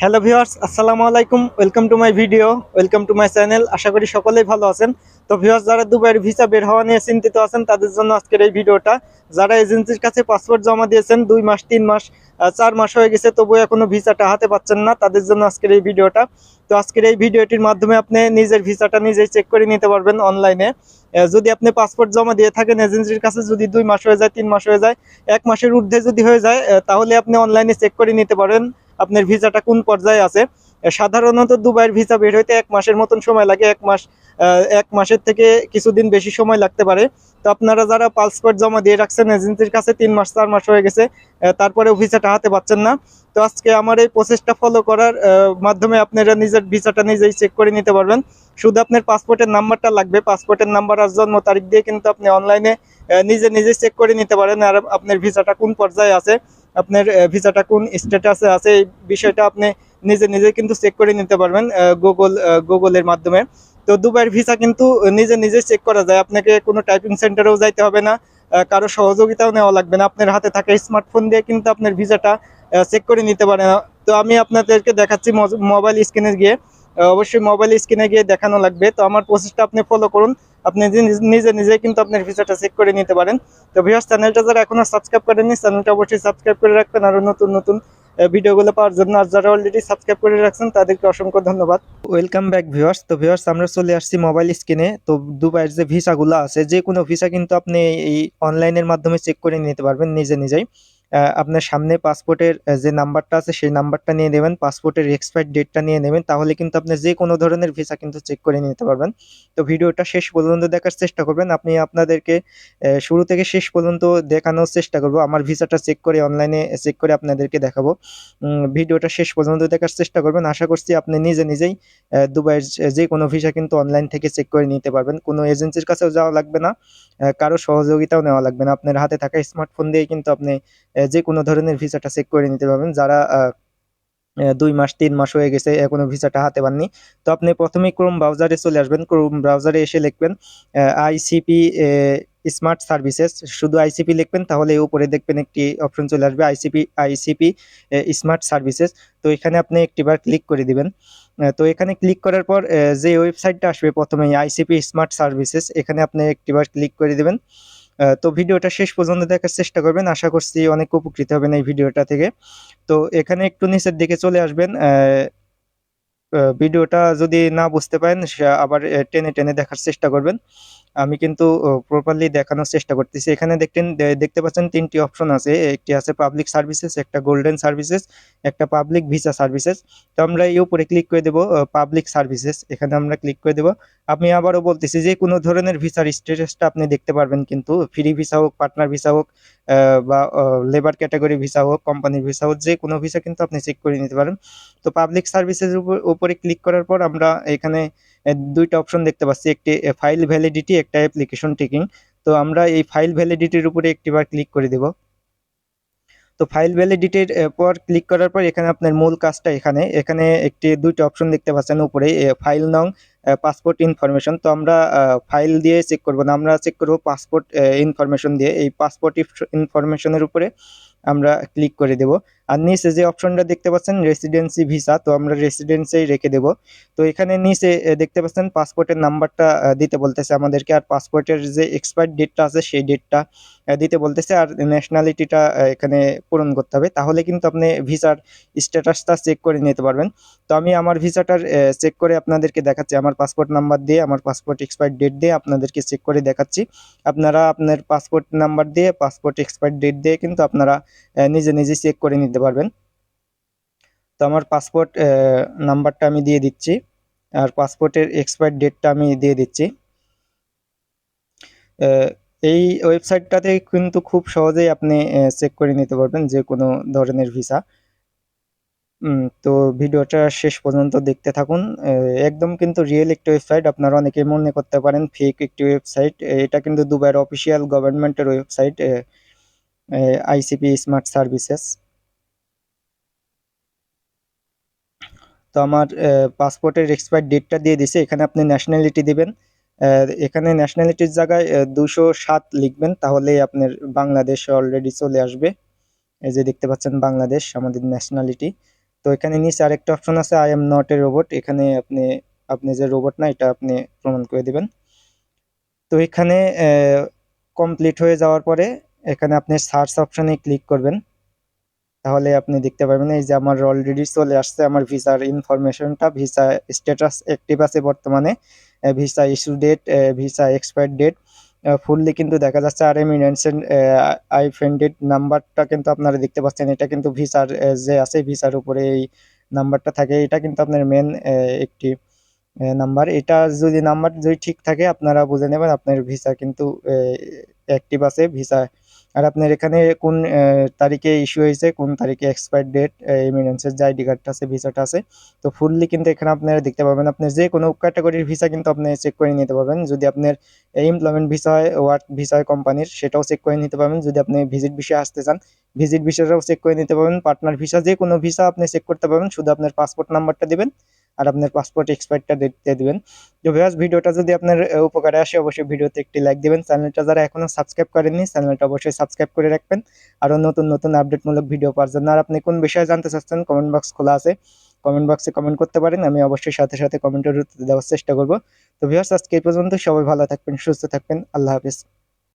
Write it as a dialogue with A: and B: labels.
A: Hello viewers, আসসালামু আলাইকুম। Welcome to my video, welcome to my channel. আশা করি সকলেই ভালো আছেন। তো ভিউয়ার্স, যারা দুবাইয়ের ভিসা বের হওয়া নিয়ে চিন্তিত আছেন, তাদের জন্য আজকের এই ভিডিওটা। যারা এজেন্সির কাছে পাসপোর্ট জমা দিয়েছেন, দুই মাস, তিন মাস চার মাস হয়ে গেছে, তবুও এখনও ভিসাটা হাতে পাচ্ছেন না, তাদের জন্য আজকের এই ভিডিওটা। তো আজকের এই ভিডিওটির মাধ্যমে আপনি নিজের ভিসাটা নিজেই চেক করে নিতে পারবেন অনলাইনে। যদি আপনি পাসপোর্ট জমা দিয়ে থাকেন এজেন্সির কাছে, যদি দুই মাস হয়ে যায়, তিন মাস হয়ে যায়, এক মাসের ঊর্ধ্বে যদি হয়ে যায় তাহলে আপনি অনলাইনে চেক করে নিতে পারেন। আপনার ভিসাটা কোন পর্যায়ে আছে? সাধারণত দুবাইয়ের ভিসা বের হইতে এক মাসের মতন সময় লাগে এক মাস এক মাসের থেকে কিছুদিন বেশি সময় লাগতে পারে। তো আপনারা যারা পাসপোর্ট জমা দিয়ে রাখছেন এজেন্সির কাছে তিন মাস চার মাস হয়ে গেছে আহ, তারপরেও ভিসাটা হাতে পাচ্ছেন না। তো আজকে আমার এই প্রসেসটা ফলো করার মাধ্যমে আপনারা নিজের ভিসাটা নিজেই চেক করে নিতে পারবেন। শুধু আপনার পাসপোর্টের নাম্বারটা লাগবে। পাসপোর্টের নাম্বার আর জন্ম তারিখ দিয়ে কিন্তু আপনি অনলাইনে নিজে নিজে চেক করে নিতে পারেন আর আপনার ভিসাটা কোন পর্যায়ে আছে। আপনার ভিসাটা কোন স্ট্যাটাসে আছে, এই বিষয়টা আপনি নিজে নিজে কিন্তু চেক করে নিতে পারবেন গুগল গুগলের মাধ্যমে। তো দুবাইয়ের ভিসা কিন্তু নিজে নিজে চেক করা যায়। আপনাকে কোনো টাইপিং সেন্টারেও যাইতে হবে না কারও সহযোগিতাও নেওয়া লাগবে না। আপনার হাতে থাকা স্মার্টফোন দিয়ে কিন্তু আপনার ভিসাটা চেক করে নিতে পারেন। তো আমি আপনাদেরকে দেখাচ্ছি মোবাইল স্ক্রিনে গিয়ে। অবশ্যই মোবাইল স্ক্রিনে গিয়ে দেখানো লাগবে। তো আমার প্রসেসটা আপনি ফলো করুন। আপনি নিজে নিজে কিন্তু আপনার ভিসাটা চেক করে নিতে পারেন। তো ভিউয়ার্স চ্যানেলটা যারা এখনও সাবস্ক্রাইব করেননি চ্যানেলটা অবশ্যই সাবস্ক্রাইব করে রাখবেন আরও নতুন নতুন ভিডিওগুলো পাওয়ার জন্য। আর যারা অলরেডি সাবস্ক্রাইব করে রাখছেন, তাদেরকে অসংখ্য ধন্যবাদ। ওয়েলকাম ব্যাক ভিউয়ার্স তো ভিউয়ার্স আমরা চলে আসছি মোবাইল স্ক্রিনে তো দুবাইয়ের যে ভিসাগুলো আছে যে কোনো ভিসা কিন্তু আপনি এই অনলাইনের মাধ্যমে চেক করে নিতে পারবেন নিজে নিজেই। আপনার সামনে পাসপোর্টের যে নাম্বারটা আছে সেই নাম্বারটা নিয়ে নেবেন পাসপোর্টের এক্সপায়ার ডেটটা নিয়ে নেবেন, তাহলে কিন্তু আপনি যে কোনো ধরনের ভিসা কিন্তু চেক করে নিতে পারবেন। তো ভিডিওটা শেষ পর্যন্ত দেখার চেষ্টা করবেন। আপনি আপনাদেরকে শুরু থেকে শেষ পর্যন্ত দেখানোর চেষ্টা করব। আমার ভিসাটা চেক করে অনলাইনে চেক করে আপনাদেরকে দেখাবো। ভিডিওটা শেষ পর্যন্ত দেখার চেষ্টা করবেন। আশা করছি আপনি নিজে নিজেই দুবাইয়ের যে- কোনো ভিসা কিন্তু অনলাইন থেকে চেক করে নিতে পারবেন। কোনো এজেন্সির কাছেও যাওয়া লাগবে না কারও সহযোগিতাও নেওয়া লাগবে না। আপনার হাতে থাকা স্মার্টফোন দিয়ে কিন্তু আপনি যে কোনো ধরনের ভিসাটা চেক করে নিতে পারবেন। যারা দুই মাস, তিন মাস হয়ে গেছে, এখনও ভিসাটা হাতে পাননি। তো আপনি প্রথমেই ক্রোম ব্রাউজারে চলে আসবেন। ক্রোম ব্রাউজারে এসে লিখবেন আইসিপি স্মার্ট সার্ভিসেস শুধু আইসিপি লিখবেন, তাহলে উপরে দেখবেন একটি অপশন চলে আসবে আইসিপি আইসিপি স্মার্ট সার্ভিসেস তো এখানে আপনি একটিবার ক্লিক করে দিবেন। তো এখানে ক্লিক করার পর যে ওয়েবসাইটটা আসবে প্রথমে আইসিপি স্মার্ট সার্ভিসেস এখানে আপনি একটিবার ক্লিক করে দিবেন। তো ভিডিওটা শেষ পর্যন্ত দেখার চেষ্টা করবেন। আশা করছি অনেক উপকৃত হবেন এই ভিডিওটা থেকে। তো এখানে একটু নিচের দিকে চলে আসবেন। ভিডিওটা যদি না বুঝতে পারেন আবার টেনে টেনে দেখার চেষ্টা করবেন। আমি কিন্তু প্রপারলি দেখানোর চেষ্টা করতেছি। এখানে দেখতেন দেখতে পাচ্ছেন তিনটি অপশন আছে। একটি আছে পাবলিক সার্ভিসেস একটা গোল্ডেন সার্ভিসেস একটা পাবলিক ভিসা সার্ভিসেস তো আমরা এই উপরে ক্লিক করে দেবো পাবলিক সার্ভিসেস এখানে আমরা ক্লিক করে দেবো। আমি আবারও বলতেছি যে, কোনো ধরনের ভিসার স্ট্যাটাসটা আপনি দেখতে পারবেন কিন্তু ফ্রি ভিসা হোক পার্টনার ভিসা হোক বা লেবার ক্যাটাগরি ভিসা হোক কোম্পানির ভিসা হোক, যে কোনো ভিসা কিন্তু আপনি চেক করে নিতে পারেন। তো পাবলিক সার্ভিসের উপরে ক্লিক করার পর আমরা এখানে দুইটা অপশন দেখতে পাচ্ছি, একটি ফাইল ভ্যালিডিটি একটা অ্যাপ্লিকেশন টিকিং তো আমরা এই ফাইল ভ্যালিডিটির উপরে একটিবার ক্লিক করে দেব। তো ফাইল ভ্যালিডিটির পর ক্লিক করার পর এখানে আপনার মূল কাজটা এখানে। এখানে একটি, দুইটা অপশন দেখতে পাচ্ছেন উপরে ফাইল নং পাসপোর্ট ইনফরমেশন তো আমরা ফাইল দিয়ে চেক করব না, আমরা চেক করব পাসপোর্ট ইনফরমেশন দিয়ে। এই পাসপোর্ট ইনফরমেশনের উপরে আমরা ক্লিক করে দেব। আর নিচে যে অপশনটা দেখতে পাচ্ছেন রেসিডেন্সি ভিসা তো আমরা রেসিডেন্সেই রেখে দেব। তো এখানে নিচে দেখতে পাচ্ছেন পাসপোর্টের নাম্বারটা দিতে বলতেছে আমাদেরকে। আর পাসপোর্টের যে এক্সপায়ার ডেটটা আছে, সেই ডেটটা দিতে বলতেছে। আর ন্যাশনালিটিটা এখানে পূরণ করতে হবে। তাহলে কিন্তু আপনি ভিসার স্ট্যাটাসটা চেক করে নিতে পারবেন। তো আমি আমার ভিসাটার চেক করে আপনাদেরকে দেখাচ্ছি। আমার পাসপোর্ট নাম্বার দিয়ে, আমার পাসপোর্ট এক্সপায়ার ডেট দিয়ে আপনাদেরকে চেক করে দেখাচ্ছি। আপনারা আপনার পাসপোর্ট নাম্বার দিয়ে পাসপোর্ট এক্সপায়ার ডেট দিয়ে কিন্তু আপনারা নিজে নিজে চেক করে নিতে পারবেন। তো আমার পাসপোর্ট নাম্বারটা আমি দিয়ে দিচ্ছি। আর পাসপোর্টের এক্সপায়ার ডেটটা আমি দিয়ে দিচ্ছি। এই ওয়েবসাইটটাতে কিন্তু খুব সহজেই আপনি চেক করে নিতে পারবেন যে কোনো ধরনের ভিসা তো ভিডিওটা শেষ পর্যন্ত দেখতে থাকুন। একদম কিন্তু রিয়েল একটি ওয়েবসাইট আপনারা অনেকে মনে করতে পারেন ফেক একটি ওয়েবসাইট এটা কিন্তু দুবাইয়ের অফিসিয়াল গভর্নমেন্টের ওয়েবসাইট আইসিপি স্মার্ট সার্ভিসেস তো আমার পাসপোর্টের এক্সপায়ার ডেটটা দিয়ে দিছে। এখানে আপনি ন্যাশনালিটি দিবেন। এখানে ন্যাশনালিটির জায়গায় দুশো সাত লিখবেন তাহলে আপনার বাংলাদেশ অলরেডি চলে আসবে। এই যে দেখতে পাচ্ছেন, বাংলাদেশ, আমাদের ন্যাশনালিটি তো এখানে নিচে আরেকটা অপশন আছে I am not a robot এখানে আপনি আপনি যে রোবট না, এটা আপনি প্রমাণ করে দিবেন। তো এখানে কমপ্লিট হয়ে যাওয়ার পরে, এখানে আপনি সার্চ অপশানে ক্লিক করবেন। তাহলে আপনি দেখতে পাবেন এই যে আমার অলরেডি চলে আসছে আমার ভিসার ইনফরমেশনটা ভিসা স্ট্যাটাস অ্যাক্টিভ আছে বর্তমানে visa issue date visa expire date fully কিন্তু দেখা যাচ্ছে আর এম ইনসেন্ট আই ফ্রেন্ডেড নাম্বারটা কিন্তু আপনারা দেখতে পাচ্ছেন, এটা কিন্তু ভিসার যে আছে ভিসার উপরে এই নাম্বারটা থাকে, এটা কিন্তু আপনার মেন একটি নাম্বার এটা যদি নাম্বার যদি ঠিক থাকে, আপনারা বুঝে নেবেন আপনার ভিসা কিন্তু অ্যাক্টিভ আছে ভিসা আর আপনার এখানে কোন তারিখে ইস্যু হয়েছে, কোন তারিখে এক্সপায়ার ডেট এমিনেন্সের যে আইডি কার্ডটা আছে ভিসাটা আছে, তো ফুললি কিন্তু এখানে আপনারা দেখতে পাবেন। আপনি যে কোনো ক্যাটাগরির ভিসা কিন্তু আপনি চেক করে নিতে পারবেন। যদি আপনার এমপ্লয়মেন্ট ভিসা হয় ওয়ার্ক ভিসা হয় কোম্পানির সেটাও চেক করে নিতে পারবেন। যদি আপনি ভিজিট ভিসা আসতে চান ভিজিট ভিসাটাও চেক করে নিতে পারবেন। পার্টনার ভিসা যে কোনো ভিসা আপনি চেক করতে পারবেন। শুধু আপনার পাসপোর্ট নাম্বারটা দিবেন। আর আপনার পাসপোর্ট এক্সপায়ারটা দিয়ে দিবেন। তো ভিউয়ার্স ভিডিওটা যদি আপনার উপকারে আসে, অবশ্যই ভিডিওতে একটি লাইক দিবেন। চ্যানেলটা যারা এখনও সাবস্ক্রাইব করেননি চ্যানেলটা অবশ্যই সাবস্ক্রাইব করে রাখবেন। আরও নতুন নতুন আপডেটমূলক ভিডিও পাওয়ার জন্য। আর আপনি কোন বিষয়ে জানতে চাচ্ছেন কমেন্ট বক্স খোলা আছে। কমেন্ট বক্সে কমেন্ট করতে পারেন। আমি অবশ্যই সাথে সাথে কমেন্টের উত্তর দেওয়ার চেষ্টা করব। তো ভিউয়ার্স আজকে এই পর্যন্ত। সবাই ভালো থাকবেন, সুস্থ থাকবেন। আল্লাহ হাফেজ।